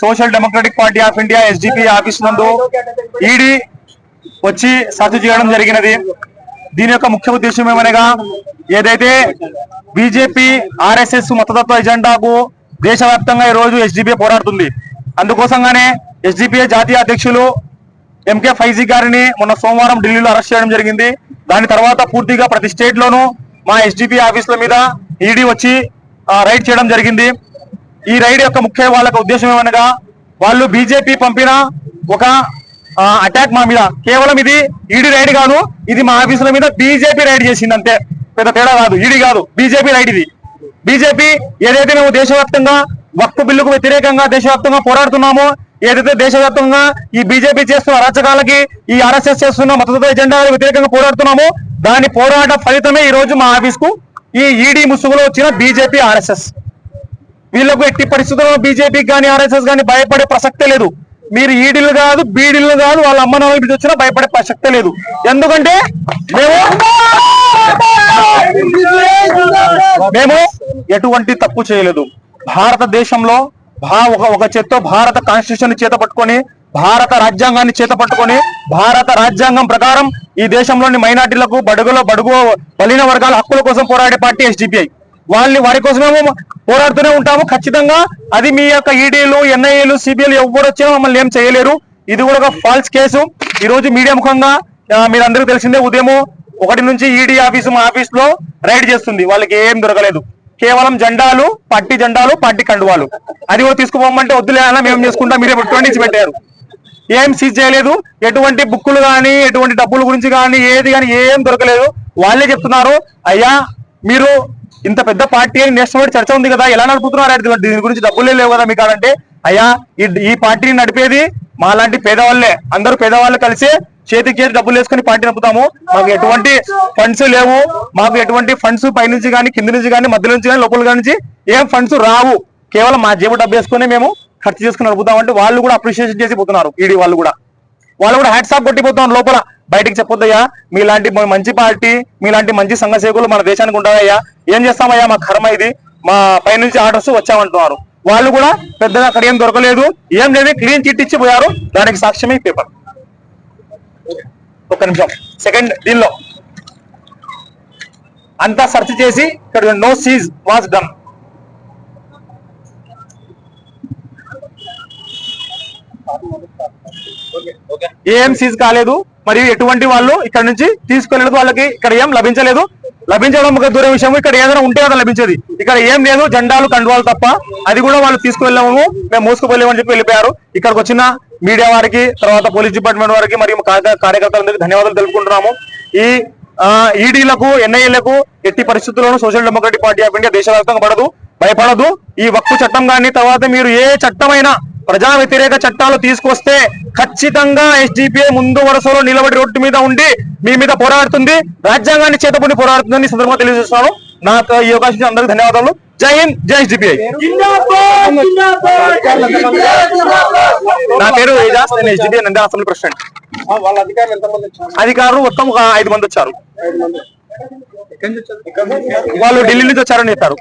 Social democratic party of India SDP office నందు ED వచ్చి search చేయడం జరిగినది. దీని యొక్క ముఖ్య ఉద్దేశం ఏమనగా ఏదైతే బీజేపీ ఆర్ఎస్ఎస్ మతతత్వ ఎజెండాకు దేశవ్యాప్తంగా ఈ రోజు ఎస్డిపిఐ పోరాడుతుంది. అందుకోసంగానే ఎస్డిపిఐ జాతీయ అధ్యక్షులు ఎంకే ఫైజీ గారిని మొన్న సోమవారం ఢిల్లీలో అరెస్ట్ చేయడం జరిగింది. దాని తర్వాత పూర్తిగా ప్రతి స్టేట్ లోనూ మా ఎస్డిపి ఆఫీసుల మీద ఈడీ వచ్చి రైడ్ చేయడం జరిగింది. ఈ రైడ్ యొక్క ముఖ్య వాళ్ళ ఉద్దేశం ఏమనగా వాళ్ళు బీజేపీ పంపిన ఒక అటాక్ మా మీద. కేవలం ఇది ఈడీ రైడ్ కాదు ఇది మా ఆఫీసుల మీద బీజేపీ రైడ్ చేసింది అంతే పెద్ద తేడా కాదు ఈడీ కాదు బీజేపీ రైడ్ ఇది. బీజేపీ ఏదైతే మేము దేశవ్యాప్తంగా వక్ఫ్ బిల్లుకు వ్యతిరేకంగా దేశవ్యాప్తంగా పోరాడుతున్నామో ఏదైతే దేశవ్యాప్తంగా ఈ బీజేపీ చేస్తున్న అరాచకాలకి ఈ ఆర్ఎస్ఎస్ చేస్తున్న మతతత్వ ఎజెండాలకు వ్యతిరేకంగా పోరాడుతున్నామో దాని పోరాట ఫలితమే ఈ రోజు మా ఆఫీస్కు ఈ ఈడీ ముసుగులో వచ్చిన బీజేపీ ఆర్ఎస్ఎస్ వీళ్ళకు ఎట్టి పరిస్థితుల్లో బీజేపీ కానీ ఆర్ఎస్ఎస్ కానీ భయపడే ప్రసక్తే లేదు. మీరు ఈడీలు కాదు బీడీలు కాదు వాళ్ళ అమ్మ నాన్న బిడ్డ వచ్చినా భయపడే ప్రసక్తే లేదు. ఎందుకంటే మేము మేము ఎటువంటి తప్పు చేయలేదు. భారతదేశంలో భా ఒక ఒక చేత్తో భారత కాన్స్టిట్యూషన్ చేత పట్టుకొని భారత రాజ్యాంగాన్ని చేత పట్టుకొని భారత రాజ్యాంగం ప్రకారం ఈ దేశంలోని మైనార్టీలకు బడుగులో బడుగు బలిన వర్గాల హక్కుల కోసం పోరాడే పార్టీ ఎస్డిపిఐ వాళ్ళని వారి కోసమేమో పోరాడుతూనే ఉంటాము. ఖచ్చితంగా అది మీ యొక్క ఈడీలు ఎన్ఐఏలు సిబిఐలు ఎవరు వచ్చినా మమ్మల్ని ఏం చేయలేరు. ఇది కూడా ఒక ఫాల్స్ కేసు ఈ రోజు మీడియా ముఖంగా మీరందరికీ తెలిసిందే ఉదయం ఒకటి నుంచి ఈడీ ఆఫీసు మా ఆఫీస్లో రైడ్ చేస్తుంది. వాళ్ళకి ఏం దొరకలేదు. కేవలం జెండాలు పట్టి జెండాలు పట్టి కండువాలు. అది కూడా తీసుకుపోమంటే వద్దులే అన్న మేము చేసుకుంటాం. మీరే పెట్టుకోండి పెట్టారు. ఏం సీజ్ చేయలేదు. ఎటువంటి బుక్కులు కానీ ఎటువంటి డబ్బుల గురించి కానీ ఏది కానీ ఏం దొరకలేదు. వాళ్ళే చెప్తున్నారు. అయ్యా మీరు ఇంత పెద్ద పార్టీ అని నేషనల్ చర్చ ఉంది కదా ఎలా నడుపుతున్నారు? దీని గురించి డబ్బులే లేవు కదా మీకు అంటే అయ్యా ఈ- ఈ పార్టీని నడిపేది మాలాంటి పేదవాళ్ళే. అందరూ పేదవాళ్ళు కలిసి చేతికి చేతి డబ్బులు వేసుకుని పార్టీ నడుపుతాము. మాకు ఎటువంటి ఫండ్స్ లేవు. మాకు ఎటువంటి ఫండ్స్ పైనుంచి కానీ కింద నుంచి కానీ మధ్య నుంచి కానీ లోపల నుంచి ఏం ఫండ్స్ రావు. కేవలం మా జేబు డబ్బు వేసుకుని మేము ఖర్చు చేసుకుని నడుపుతామంటే వాళ్ళు కూడా అప్రిషియేషన్ చేసి పోతున్నారు. ఈడీ వాళ్ళు కూడా. వాళ్ళు కూడా హ్యాట్స్ ఆఫ్ కొట్టిపోతాం లోపల. బయటికి చెప్పొద్దయ్యా మీలాంటి మంచి పార్టీ మీలాంటి మంచి సంఘ సేవకులు మన దేశానికి ఉంటారయ్యా. ఏం చేస్తామయ్యా మా కర్మ ఇది. మా పైనుంచి ఆర్డర్స్ వచ్చామంటున్నారు. వాళ్ళు కూడా పెద్దగా అక్కడ ఏం దొరకలేదు. ఏం లేదు క్లీన్ చిట్ ఇచ్చి పోయారు. దానికి సాక్ష్యమే పేపర్ ఒక్క నిమిషం. సెకండ్ దీనిలో. అంతా సెర్చ్ చేసి ఇక్కడ నో సీజ్ వాజ్ డన్ ఏం సీజ్ కాలేదు మరియు ఎటువంటి వాళ్ళు ఇక్కడ నుంచి తీసుకెళ్ళేదు వాళ్ళకి ఇక్కడ ఏం లభించలేదు. లభించడం ఒక దూరం విషయం ఇక్కడ ఏదైనా ఉంటే కదా లభించేది. ఇక్కడ ఏం లేదు జెండాలు కండువాలు తప్ప అది కూడా వాళ్ళు తీసుకువెళ్ళాము మేము మోసుకుపోలేమని చెప్పి వెళ్ళిపోయారు. ఇక్కడికి వచ్చిన మీడియా వారికి తర్వాత పోలీస్ డిపార్ట్మెంట్ వారికి మరియు కార్యకర్తలందరికీ ధన్యవాదాలు తెలుపుకుంటున్నాము. ఈ ఈడీలకు ఎన్ఐఏలకు ఎట్టి పరిస్థితుల్లోనూ social democratic party of India దేశవ్యాప్తంగా పడదు భయపడదు. ఈ వక్ఫ్ చట్టం కానీ తర్వాత మీరు ఏ చట్టమైనా ప్రజా వ్యతిరేక చట్టాలు తీసుకొస్తే ఖచ్చితంగా ఎస్డిపిఐ ముందు వరుసలో నిలబడి రోడ్డు మీద ఉండి మీ మీద పోరాడుతుంది. రాజ్యాంగాన్ని చేతపడి పోరాడుతుందని సందర్భంగా తెలియజేస్తున్నాను. నాకు ఈ అవకాశం అందరికీ ధన్యవాదాలు. జై హింద్ జై ఎస్డిపిఐ. నా పేరు ఏజాస్ నేను ఎస్డిపిఐ నంది అసెంబ్లీ ప్రెసిడెంట్. అధికారులు మొత్తం ఒక ఐదు మంది వచ్చారు వచ్చారు? వాళ్ళు ఢిల్లీ నుంచి వచ్చారని చెప్పారు.